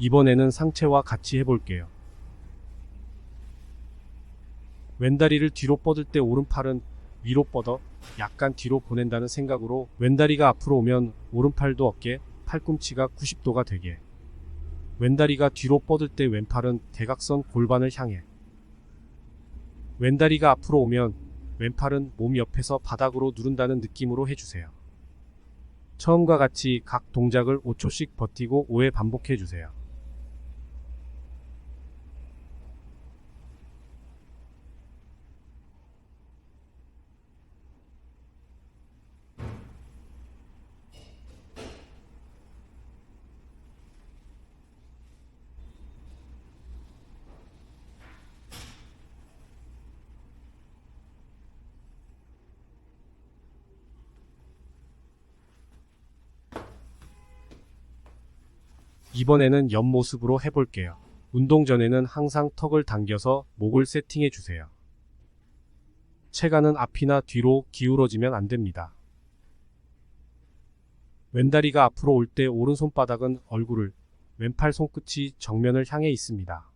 이번에는 상체와 같이 해볼게요. 왼다리를 뒤로 뻗을 때 오른팔은 위로 뻗어 약간 뒤로 보낸다는 생각으로 왼다리가 앞으로 오면 오른팔도 어깨, 팔꿈치가 90도가 되게. 왼다리가 뒤로 뻗을 때 왼팔은 대각선 골반을 향해. 왼다리가 앞으로 오면 왼팔은 몸 옆에서 바닥으로 누른다는 느낌으로 해주세요. 처음과 같이 각 동작을 5초씩 버티고 5회 반복해주세요. 이번에는 옆모습으로 해볼게요. 운동 전에는 항상 턱을 당겨서 목을 세팅해 주세요. 체가는 앞이나 뒤로 기울어지면 안 됩니다. 왼다리가 앞으로 올 때 오른손바닥은 얼굴을, 왼팔 손끝이 정면을 향해 있습니다.